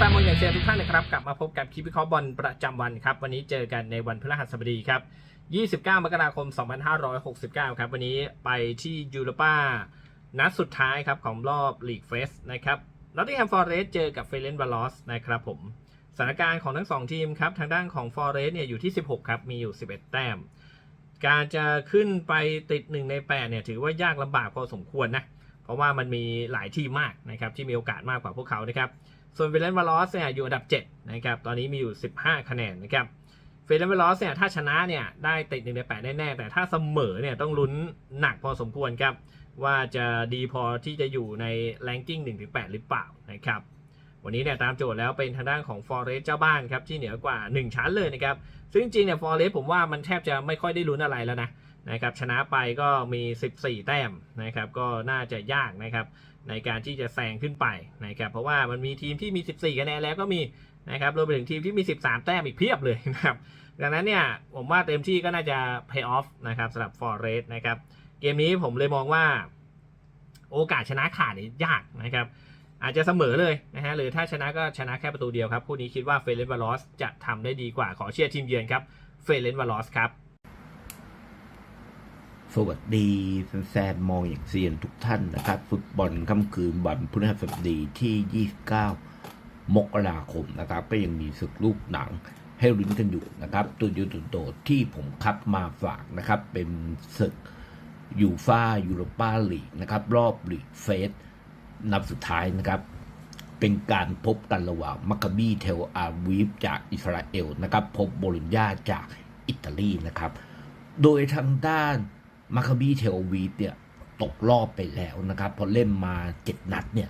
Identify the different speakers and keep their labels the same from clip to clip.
Speaker 1: แฟนๆมวยอย่างเชียร์ทุกท่านนะครับกลับมาพบกับคลิปวิเคราะห์บอลประจำวันครับวันนี้เจอกันในวันพฤหัสบดีครับ 29 มกราคม 2569 ครับวันนี้ไปที่ยูโรปานัดสุดท้ายครับของรอบลีกเฟสนะครับนอตติงแฮมฟอร์เรสเจอกับเฟรนบาลอสนะครับผมสถานการณ์ของทั้งสองทีมครับทางด้านของฟอร์เรสเนี่ยอยู่ที่ 16 ครับมีอยู่ 11 แต้ม การจะขึ้นไปติด 1 ใน 8 เนี่ยถือว่ายากลำบากพอสมควรนะเพราะว่ามันมีหลายทีมมากนะครับที่มีโอกาสมากกว่าพวกเขานะครับ ส่วนเฟรนบาลอสเนี่ยอยู่อันดับ7นะครับตอนนี้มีอยู่ 15 คะแนนนะครับเฟรนบาลอสเนี่ยถ้าชนะเนี่ยได้ติด1ใน8แน่ๆแต่ถ้าเสมอเนี่ยต้องลุ้นหนักพอสมควรครับว่าจะดีพอที่จะอยู่ในแรงกิ้ง1-8หรือเปล่านะครับวันนี้เนี่ยตามโจทย์แล้วเป็นทางด้านของฟอร์เรสเจ้าบ้านครับที่เหนือกว่า 1 ชั้นเลยนะครับซึ่งจริงเนี่ยฟอร์เรสผมว่ามันแทบจะไม่ค่อยได้ลุ้นอะไรแล้วนะ นะครับชนะไปก็มี 14 แต้มนะครับก็น่าจะยากนะครับในการที่จะแซงขึ้นไปนะครับเพราะว่ามันมีทีมที่มี 14 คะแนนแล้วก็มีนะครับรวมไปถึงทีมที่มี 13 แต้มอีกเพียบเลยนะครับดังนั้นเนี่ยผมว่าเต็มที่ก็น่าจะ pay off นะครับสำหรับฟอร์เรสนะครับเกมนี้ผมเลยมองว่าโอกาสชนะขาดนี่ยากนะครับอาจจะเสมอเลยนะฮะหรือถ้าชนะก็ชนะแค่ประตูเดียวครับคู่นี้คิดว่าเฟรนวาลอสจะทำได้ดีกว่าขอเชียร์ทีมเยือนครับเฟรนวาลอสครับ
Speaker 2: สวัสดีแฟนๆมองอย่างเซียนทุกท่านนะครับ ฟุตบอลค่ำคืนวันพฤหัสบดีที่ 29 มกราคมนะครับ ก็ยังมีศึกลูกหนังให้ลุ้นกันอยู่นะครับตัวยูตัวโตที่ผมคัดมาฝากนะครับ เป็นศึกยูฟ่ายูโรปาลีกนะครับ รอบลีกเฟสนัดสุดท้ายนะครับ เป็นการพบกันระหว่างมัคคาบีเทลอาวีฟจากอิสราเอลนะครับ พบโบลิญญาจากอิตาลีนะครับ โดยทางด้าน มาคาบีเทลวีเนี่ยตกรอบไปแล้วนะครับพอเล่นมาเจ็ดนัดเนี่ย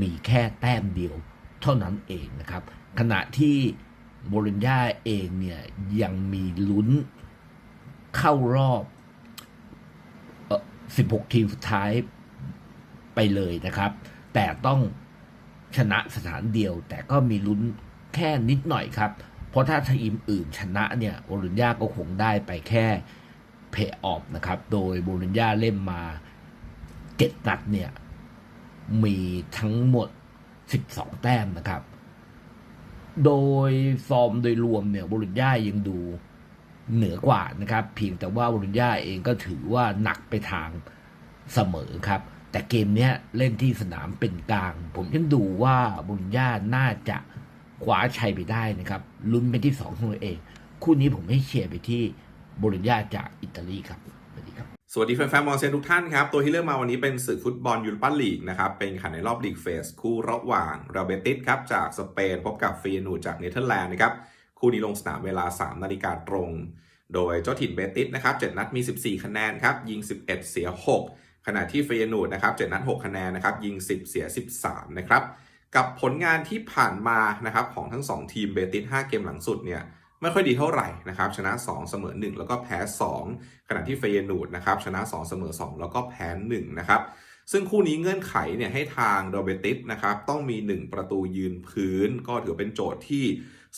Speaker 2: มีแค่แต้มเดียวเท่านั้นเองนะครับ ขณะที่โบลิญญาเองเนี่ยยังมีลุ้นเข้ารอบออ16 ทีมสุดท้ายไปเลยนะครับ แต่ต้องชนะสถานเดียว แต่ก็มีลุ้นแค่นิดหน่อยครับ เพราะถ้าทีมอื่นชนะเนี่ยโบลิญญาก็คงได้ไปแค่ เพย์ออฟนะครับ โดยโบลิญญาเล่นมาเจ็ดนัดเนี่ย มีทั้งหมด 12 แต้มนะครับ โดยฟอร์มโดยรวมเนี่ยโบลิญญายังดูเหนือกว่านะครับ เพียงแต่ว่าโบลิญญาเองก็ถือว่าหนักไปทางเสมอครับ แต่เกมนี้เล่นที่สนามเป็นกลาง ผมยังดูว่าบลิญญาน่าจะคว้าชัยไปได้นะครับลุ้นไปที่สองของตัวเอง คู่นี้ผมให้เชียร์ไปที่ โบลิญญาจากอิตาลีครับสวัสดีครับ
Speaker 3: สวัสดีแฟนๆมองเซนทุกท่านครับ ตัวที่เลือกมาวันนี้เป็นศึกฟุตบอลยูโรปาลีกนะครับ เป็นขันในรอบลีกเฟส คู่ระหว่างราเบติสครับ จากสเปนพบกับฟีนูจากเนเธอร์แลนด์นะครับ คู่นี้ลงสนามเวลา 3 นาฬิกาตรง โดยเจ้าถิ่นเบติสนะครับ 7 นัดมี 14 คะแนนครับ ยิง 11 เสีย 6 ขณะที่เฟยนูดนะครับ 7 นัด 6 คะแนนนะครับ ยิง 10 เสีย 13 นะครับ กับผลงานที่ผ่านมานะครับของทั้ง 2 ทีมเบติส 5 เกมหลังสุดเนี่ย ไม่ค่อยดีเท่าไหร่นะครับชนะ 2 เสมอ 1 แล้วก็แพ้ 2 ขณะที่เฟยนูดนะครับชนะ 2 เสมอ 2 แล้วก็แพ้ 1 นะครับซึ่งคู่นี้เงื่อนไขเนี่ยให้ทางโรเบติสนะครับต้องมี 1 ประตูยืนพื้น ก็ถือเป็นโจทย์ที่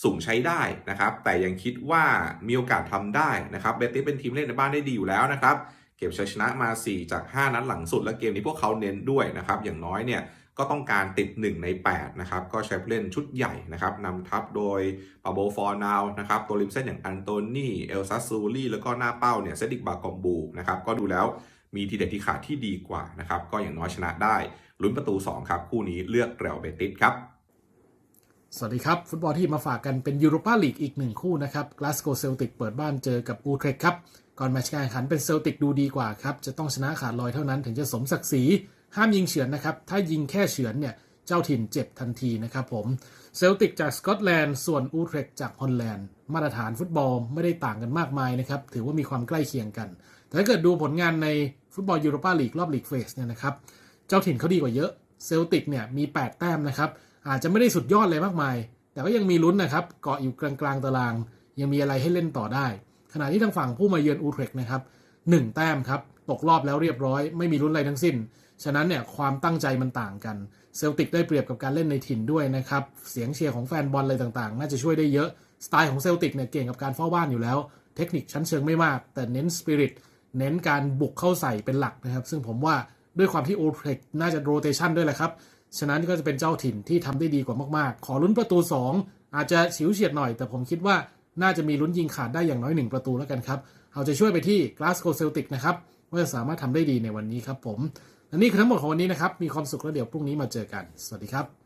Speaker 3: สูงใช้ได้นะครับ แต่ยังคิดว่ามีโอกาสทำได้นะครับเบติสเป็นทีมเล่นในบ้านได้ดีอยู่แล้วนะครับ เก็บชัยชนะมา 4 จาก 5 นัดหลังสุดและเกมนี้พวกเขาเน้นด้วยนะครับอย่างน้อยเนี่ย ก็ต้องการติด 1 ใน 8 นะครับ ก็ใช้ผู้เล่นชุดใหญ่นะครับนำทัพโดยปาโบฟอร์นาวนะครับ ตัวริมเส้นอย่างอันโตนีเอลซัสซูรีแล้วก็หน้าเป้าเนี่ยเซดิกบากอมบูนะครับ ก็ดูแล้วมีทีเด็ดที่ขาดที่ดีกว่านะครับ ก็อย่างน้อยชนะได้ลุ้นประตู 2 ครับ คู่นี้เลือกเรอัลเบติสครับ
Speaker 4: สวัสดีครับ ฟุตบอลที่มาฝากกันเป็นยูโรปาลีกอีกหนึ่งคู่นะครับกลาสโกเซลติกเปิดบ้านเจอกับอูเทรคครับ ก่อนแมตช์การแข่งขันเป็นเซลติกดูดีกว่าครับ จะต้องชนะขาดลอยเท่านั้นถึงจะสมศักดิ์ศรี ห้ามยิงเฉือนนะครับ ถ้ายิงแค่เฉือนเนี่ย เจ้าถิ่นเจ็บทันทีนะครับผม เซลติกจากสกอตแลนด์ ส่วนอูเทรคจากฮอลแลนด์ มาตรฐานฟุตบอลไม่ได้ต่างกันมากมายนะครับ ถือว่ามีความใกล้เคียงกัน แต่ถ้าเกิดดูผลงานในฟุตบอลยูโรปาลีกรอบลีกเฟสเนี่ยนะครับ เจ้าถิ่นเขาดีกว่าเยอะ เซลติกเนี่ยมี 8 แต้มนะครับ อาจจะไม่ได้สุดยอดเลยมากมาย แต่ก็ยังมีลุ้นนะครับเกาะอยู่กลางๆตาราง ยังมีอะไรให้เล่นต่อได้ ขณะที่ทางฝั่งผู้มาเยือนอูเทรคนะครับหนึ่งแต้มครับ ตกรอบแล้วเรียบร้อย ไม่มีลุ้นอะไรทั้งสิ้น ฉะนั้นเนี่ยความตั้งใจมันต่างกัน เซลติกได้เปรียบกับการเล่นในถิ่นด้วยนะครับ เสียงเชียร์ของแฟนบอลอะไรต่างๆ น่าจะช่วยได้เยอะ สไตล์ของเซลติกเนี่ยเก่งกับการเฝ้าบ้านอยู่แล้ว เทคนิคชั้นเชิงไม่มาก แต่เน้นสปิริต เน้นการบุกเข้าใส่เป็นหลักนะครับ ซึ่งผมว่าด้วยความที่โอเทรคน่าจะโรเตชันด้วยแหละครับ ฉะนั้นก็จะเป็นเจ้าถิ่นที่ทำได้ดีกว่ามากๆ ขอลุ้นประตู 2 อาจจะฉิวเฉียดหน่อย แต่ผมคิดว่าน่าจะมีลุ้นยิงขาดได้อย่างน้อย 1 ประตูแล้วกันครับ เอาจะช่วยไปที่ Glasgow Celtic นะครับ ว่าจะสามารถทำได้ดีในวันนี้ครับผมและนี่คือทั้งหมดของวันนี้นะครับ มีความสุขแล้วเดี๋ยวพรุ่งนี้มาเจอกัน สวัสดีครับ